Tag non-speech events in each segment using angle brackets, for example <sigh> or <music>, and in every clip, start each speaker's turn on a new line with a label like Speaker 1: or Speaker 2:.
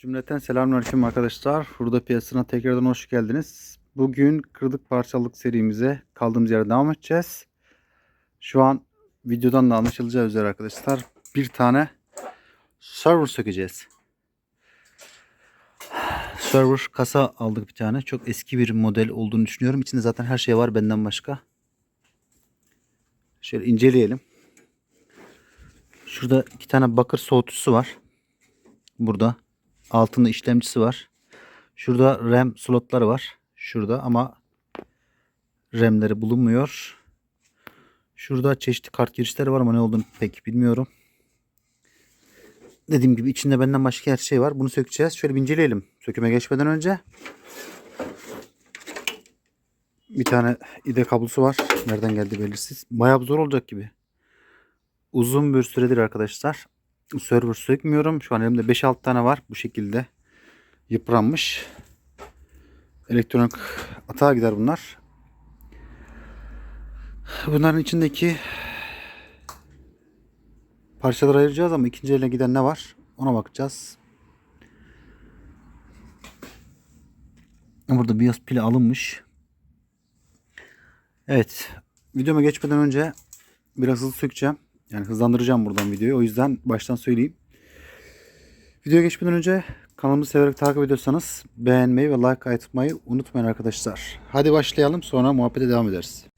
Speaker 1: Cümleten selamünaleyküm arkadaşlar. Hurda piyasasına tekrardan hoş geldiniz. Bugün kırdık parçalık serimize kaldığımız yerden devam edeceğiz. Şu an videodan da anlaşılacağı üzere arkadaşlar bir tane server sökeceğiz. Server kasa aldık bir tane. Çok eski bir model olduğunu düşünüyorum. İçinde zaten her şey var benden başka. Şöyle inceleyelim. Şurada iki tane bakır soğutucusu var. Burada. Altında işlemcisi var. Şurada RAM slotları var. Şurada ama RAM'leri bulunmuyor. Şurada çeşitli kart girişleri var ama ne olduğunu pek bilmiyorum. Dediğim gibi içinde benden başka her şey var. Bunu sökeceğiz. Şöyle bir inceleyelim. Söküme geçmeden önce. Bir tane ide kablosu var. Nereden geldi belirsiz. Bayağı zor olacak gibi. Uzun bir süredir arkadaşlar server sökmüyorum. Şu an elimde 5-6 tane var bu şekilde. Yıpranmış. Elektronik atağa gider bunlar. Bunların içindeki parçaları ayıracağız ama ikinci eline giden ne var? Ona bakacağız. Burada BIOS pili alınmış. Evet. Videoma geçmeden önce biraz hızlı sökeceğim. Yani hızlandıracağım buradan videoyu. O yüzden baştan söyleyeyim. Videoya geçmeden önce kanalımızı severek takip ediyorsanız beğenmeyi ve like atmayı unutmayın arkadaşlar. Hadi başlayalım sonra muhabbete devam ederiz.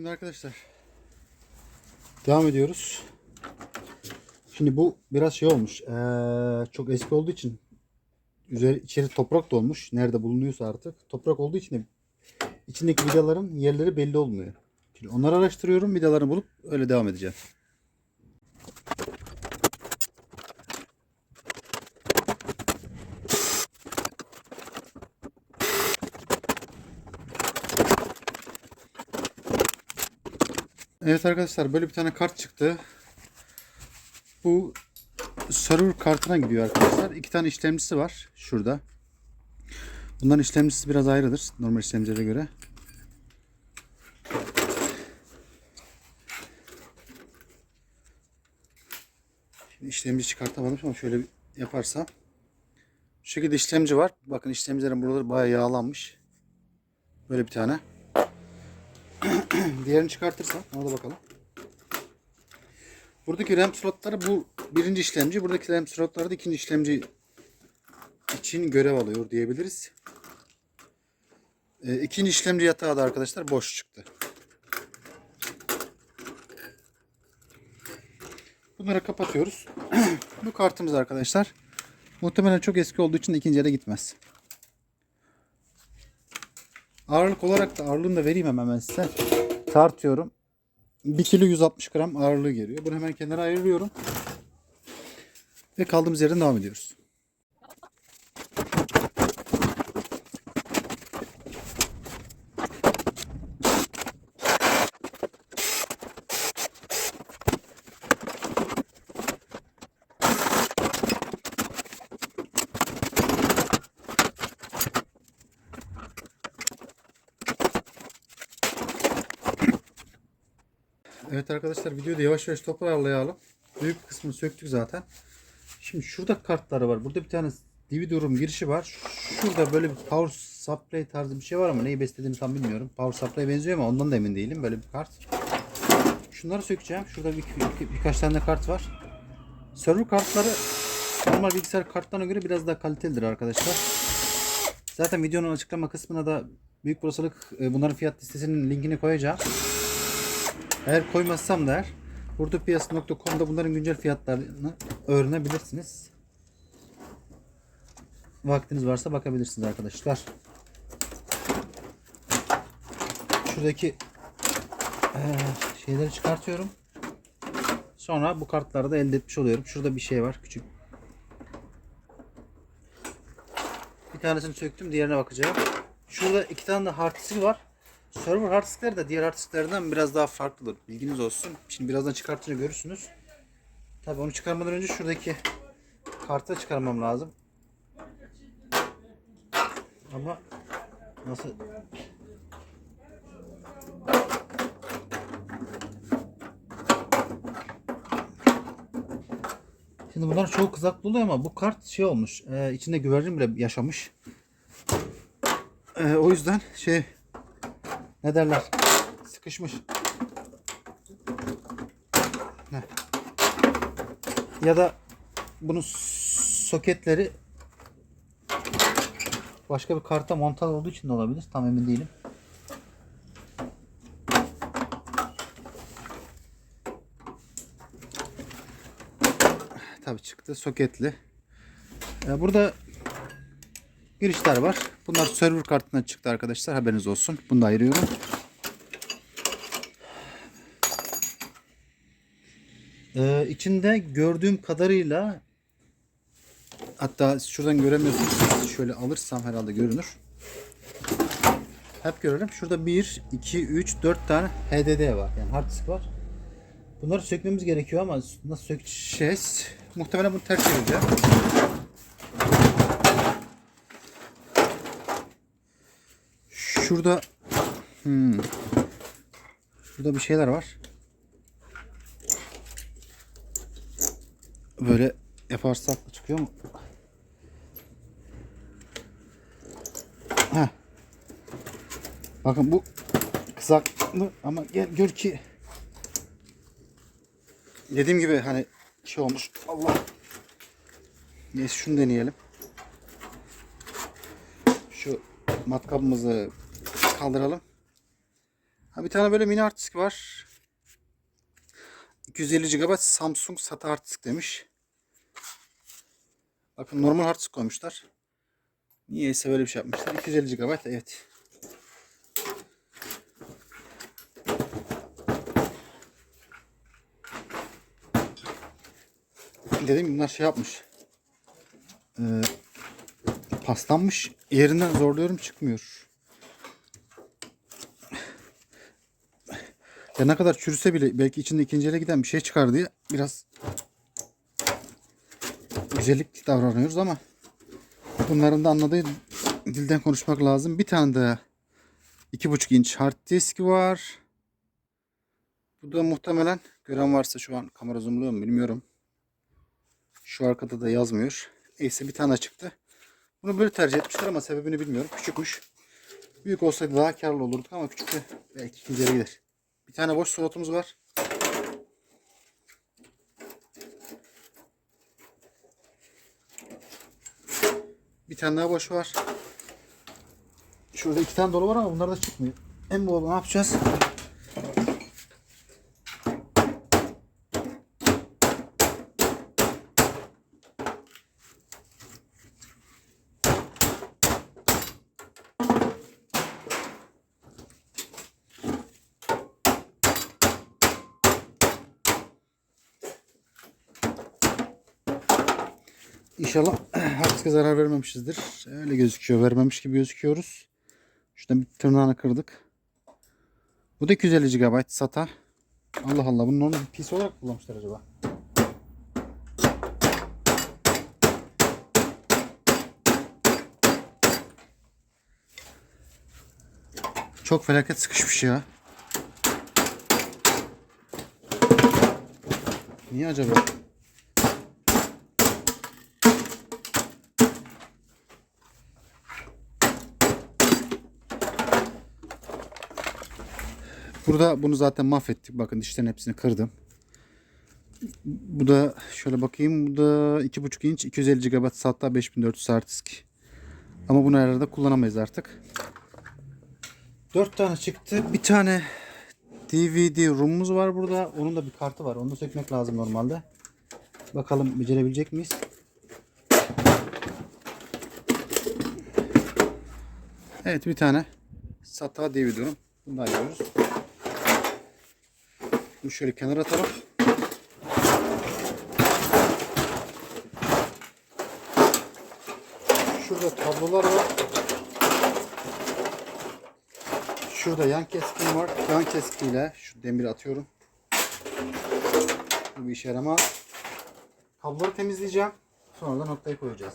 Speaker 1: Şimdi arkadaşlar devam ediyoruz. Şimdi bu biraz şey olmuş. Ee, çok eski olduğu için üzeri içeri toprak dolmuş. Nerede bulunuyorsa artık. Toprak olduğu için de içindeki vidaların yerleri belli olmuyor. Şimdi onları araştırıyorum. Vidalarını bulup öyle devam edeceğim. Evet arkadaşlar böyle bir tane kart çıktı. Bu server kartına gidiyor arkadaşlar. İki tane işlemcisi var şurada. Bunların işlemcisi biraz ayrıdır normal işlemcilere göre. Şimdi işlemci çıkartamadım ama şöyle yaparsam. Şu şekilde işlemci var. Bakın işlemcilerin buraları bayağı yağlanmış. Böyle bir tane. <clears throat> Diğerini çıkartırsam ona da bakalım. Buradaki RAM slotları bu birinci işlemci. Buradaki RAM slotları da ikinci işlemci için görev alıyor diyebiliriz. E, ikinci işlemci yatağı da arkadaşlar boş çıktı. Bunları kapatıyoruz. <clears throat> bu kartımız arkadaşlar. Muhtemelen çok eski olduğu için ikinci yere gitmez. Ağırlık olarak da ağırlığını da vereyim hemen ben size. Tartıyorum. 1 kilo 160 gram ağırlığı geliyor. Bunu hemen kenara ayırıyorum. Ve kaldığımız yerden devam ediyoruz. Arkadaşlar videoyu da yavaş yavaş toparlayalım. Büyük kısmını söktük zaten. Şimdi şurada kartları var. Burada bir tane DVD durum girişi var. Şurada böyle bir power supply tarzı bir şey var ama neyi beslediğini tam bilmiyorum. Power supply benziyor ama ondan da emin değilim. Böyle bir kart. Şunları sökeceğim. Şurada bir, bir- birkaç tane kart var. Server kartları normal bilgisayar kartlarına göre biraz daha kalitelidir arkadaşlar. Zaten videonun açıklama kısmına da büyük olasılık e, bunların fiyat listesinin linkini koyacağım. Eğer koymazsam da eğer hurdapiyası.com'da bunların güncel fiyatlarını öğrenebilirsiniz. vaktiniz varsa bakabilirsiniz arkadaşlar. Şuradaki şeyleri çıkartıyorum. Sonra bu kartları da elde etmiş oluyorum. Şurada bir şey var küçük. Bir tanesini söktüm diğerine bakacağım. Şurada iki tane de hard disk var. Server hard diskler de diğer hard biraz daha farklıdır. Bilginiz olsun. Şimdi birazdan çıkartınca görürsünüz. Tabii onu çıkarmadan önce şuradaki kartı çıkarmam lazım. Ama nasıl Şimdi bunlar çok kızaklı oluyor ama bu kart şey olmuş. E, içinde güvercin bile yaşamış. E, o yüzden şey ne derler? Sıkışmış. Heh. Ya da bunun soketleri başka bir karta montaj olduğu için de olabilir. Tam emin değilim. Tabii çıktı. Soketli. Ee, burada girişler var. Bunlar server kartından çıktı arkadaşlar. Haberiniz olsun. Bunu da ayırıyorum. Ee, içinde gördüğüm kadarıyla hatta şuradan göremiyorsunuz. Şöyle alırsam herhalde görünür. Hep görelim. Şurada 1, 2, 3, 4 tane HDD var. Yani hard disk var. Bunları sökmemiz gerekiyor ama nasıl sökeceğiz? Muhtemelen bunu ters çevireceğim. Şurada hmm, şurada bir şeyler var. Böyle yaparsak çıkıyor mu? Heh. Bakın bu kızaklı ama gel gör ki dediğim gibi hani şey olmuş. Allah. Neyse şunu deneyelim. Şu matkabımızı kaldıralım. Ha, bir tane böyle mini hard var. 250 GB Samsung SATA hard demiş. Bakın normal hard disk koymuşlar. Niyeyse böyle bir şey yapmışlar. 250 GB evet. Dedim bunlar şey yapmış. Ee, paslanmış. Yerinden zorluyorum çıkmıyor. Ya ne kadar çürüse bile belki içinde ikinci ele giden bir şey çıkar diye biraz güzellik davranıyoruz ama bunların da anladığı dilden konuşmak lazım. Bir tane de 2.5 inç hard disk var. Bu da muhtemelen gören varsa şu an kamera zoomluyor mu bilmiyorum. Şu arkada da yazmıyor. Neyse bir tane çıktı. Bunu böyle tercih etmişler ama sebebini bilmiyorum. Küçükmüş. Büyük olsaydı daha karlı olurduk ama küçük de belki ikinci gider. Bir tane boş slotumuz var. Bir tane daha boş var. Şurada iki tane dolu var ama bunlar da çıkmıyor. En bol ne yapacağız? İnşallah <clears throat> haksız zarar vermemişizdir. Öyle gözüküyor. Vermemiş gibi gözüküyoruz. Şuradan bir tırnağını kırdık. Bu da 250 GB SATA. Allah Allah. Bunu normal bir PC olarak kullanmışlar acaba. Çok felaket sıkışmış ya. Niye acaba? Burada bunu zaten mahvettik. Bakın dişlerin hepsini kırdım. Bu da şöyle bakayım. Bu da 2.5 inç 250 GB SATA 5400 hard disk. Ama bunu herhalde kullanamayız artık. 4 tane çıktı. Bir tane DVD ROM'umuz var burada. Onun da bir kartı var. Onu da sökmek lazım normalde. Bakalım becerebilecek miyiz? Evet bir tane SATA dividorum. Bunu da ayırıyoruz. Bunu şöyle kenara atalım. Şurada tablolar var. Şurada yan keskin var. Yan keskiyle şu demiri atıyorum. Bu bir işe yaramaz. Kabloları temizleyeceğim. Sonra da noktayı koyacağız.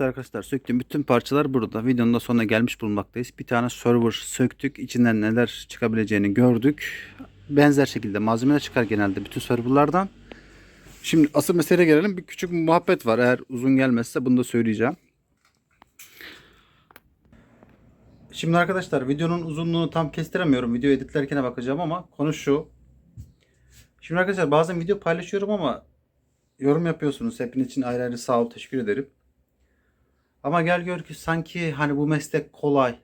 Speaker 1: Evet arkadaşlar söktüğüm bütün parçalar burada. Videonun da sonuna gelmiş bulunmaktayız. Bir tane server söktük. İçinden neler çıkabileceğini gördük. Benzer şekilde malzemeler çıkar genelde bütün serverlardan. Şimdi asıl meseleye gelelim. Bir küçük muhabbet var. Eğer uzun gelmezse bunu da söyleyeceğim. Şimdi arkadaşlar videonun uzunluğunu tam kestiremiyorum. Video editlerken bakacağım ama konu şu. Şimdi arkadaşlar bazen video paylaşıyorum ama yorum yapıyorsunuz. Hepiniz için ayrı ayrı sağ ol teşekkür ederim. Ama gel gör ki sanki hani bu meslek kolay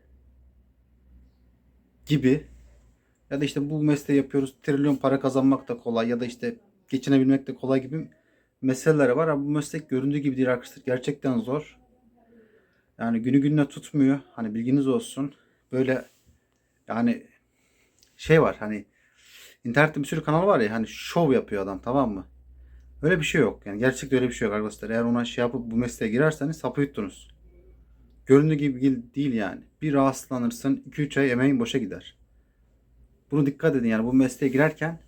Speaker 1: gibi ya da işte bu mesleği yapıyoruz trilyon para kazanmak da kolay ya da işte geçinebilmek de kolay gibi meseleler var ama bu meslek göründüğü gibi değil arkadaşlar. Gerçekten zor. Yani günü gününe tutmuyor. Hani bilginiz olsun. Böyle yani şey var hani internette bir sürü kanal var ya hani şov yapıyor adam tamam mı? Öyle bir şey yok. Yani gerçekten öyle bir şey yok arkadaşlar. Eğer ona şey yapıp bu mesleğe girerseniz sapı. Göründüğü gibi değil yani. Bir rahatsızlanırsın 2-3 ay emeğin boşa gider. Bunu dikkat edin yani bu mesleğe girerken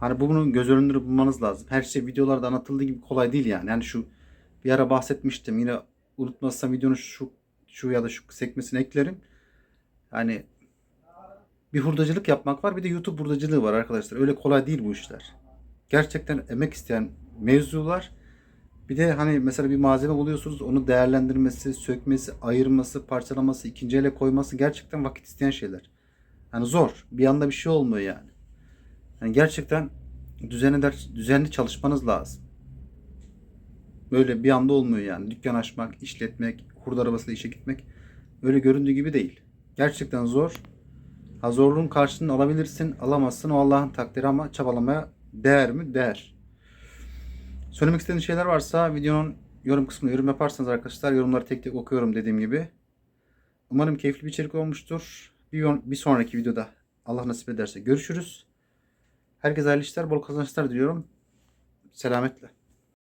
Speaker 1: hani bunun göz önünde bulmanız lazım. Her şey videolarda anlatıldığı gibi kolay değil yani. Yani şu bir ara bahsetmiştim. Yine unutmazsam videonun şu şu ya da şu sekmesine eklerim. Yani bir hurdacılık yapmak var bir de YouTube hurdacılığı var arkadaşlar. Öyle kolay değil bu işler gerçekten emek isteyen mevzular. Bir de hani mesela bir malzeme buluyorsunuz onu değerlendirmesi, sökmesi, ayırması, parçalaması, ikinci ele koyması gerçekten vakit isteyen şeyler. Yani zor. Bir anda bir şey olmuyor yani. Yani gerçekten düzenli, düzenli çalışmanız lazım. Böyle bir anda olmuyor yani. Dükkan açmak, işletmek, hurda arabasıyla işe gitmek öyle göründüğü gibi değil. Gerçekten zor. Ha zorluğun karşılığını alabilirsin, alamazsın. O Allah'ın takdiri ama çabalamaya Değer mi? Değer. Söylemek istediğiniz şeyler varsa videonun yorum kısmına yorum yaparsanız arkadaşlar yorumları tek tek okuyorum dediğim gibi. Umarım keyifli bir içerik olmuştur. Bir, bir sonraki videoda Allah nasip ederse görüşürüz. Herkese hayırlı işler, bol kazançlar diliyorum. Selametle.